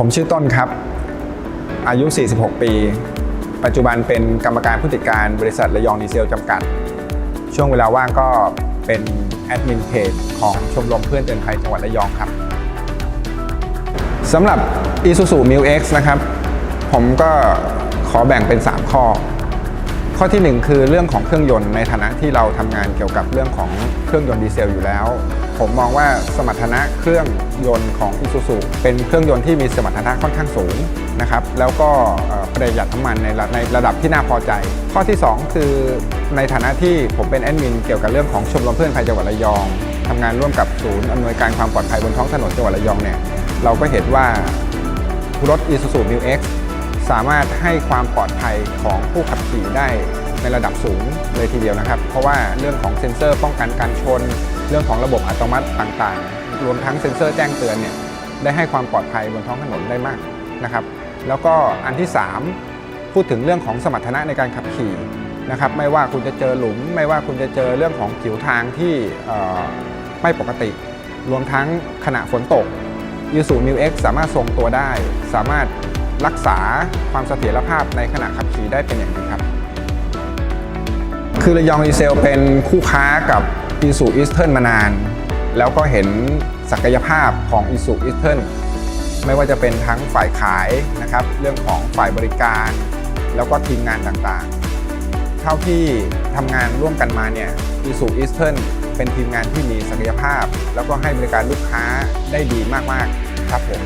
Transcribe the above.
ผมชื่อต้นครับ อายุ 46 ปี ปัจจุบันเป็นกรรมการผู้จัดการบริษัทระยองดีเซลจำกัด ช่วงเวลาว่างก็เป็นแอดมินเพจของชมรมเพื่อนเตือนภัยจังหวัดระยองครับสำหรับ Isuzu m i l X นะครับ ผมก็ขอแบ่งเป็น 3 ข้อ ข้อทีหนึ่1 คือเรื่องของเครื่องยนต์ในฐานะที่เราทำงานเกี่ยวกับเรื่องของเครื่องยนต์ดีเซลอยู่แล้ว ผมมองว่าสมรรถนะเครื่องยนต์ของ Isuzu เป็นเครื่องยนต์ที่มีสมรรถนะค่อนข้างสูงนะครับแล้วก็ประหยัดน้ำมันในระในระดับที่น่าพอใจ ข้อที่ 2 คือในฐานะที่ผมเป็นแอดมินเกี่ยวกับเรื่องของชมรมเพื่อนภัยจังหวัดระยองทำงานร่วมกับศูนย์อำนวยการความปลอดภัยบนท้องถนนจังหวัดระยองเนี่ยเราก็เห็นว่ารถ Isuzu New X สามารถให้ความปลอดภัยของผู้ขับขี่ได้ในระดับสูงเลยทีเดียวนะครับ เพราะว่าเรื่องของเซ็นเซอร์ป้องกันการชน เรื่องของระบบอัตโนมัติต่างๆ รวมทั้งเซ็นเซอร์แจ้งเตือนเนี่ยได้ให้ความปลอดภัยบนท้องถนนได้มากนะครับ แล้วก็อันที่ 3 พูดถึงเรื่องของสมรรถนะในการขับขี่นะครับ ไม่ว่าคุณจะเจอหลุม ไม่ว่าคุณจะเจอเรื่องของผิวทางที่ไม่ปกติ รวมทั้งขณะฝนตกยูสูมิวเอ็กสามารถทรงตัวได้ สามารถ รักษาความเสถียรภาพในขณะขับขี่ได้เป็นอย่างดีครับ คือระยองดีเซลเป็นคู่ค้ากับอีสูอีสเทิร์นมานาน แล้วก็เห็นศักยภาพของอีสูอีสเทิร์นไม่ว่าจะเป็นทั้งฝ่ายขายนะครับ เรื่องของฝ่ายบริการ แล้วก็ทีมงานต่างๆ เท่าที่ทำงานร่วมกันมาเนี่ยอีสูอีสเทิร์นเป็นทีมงานที่มีศักยภาพ แล้วก็ให้บริการลูกค้าได้ดีมากๆ ครับผม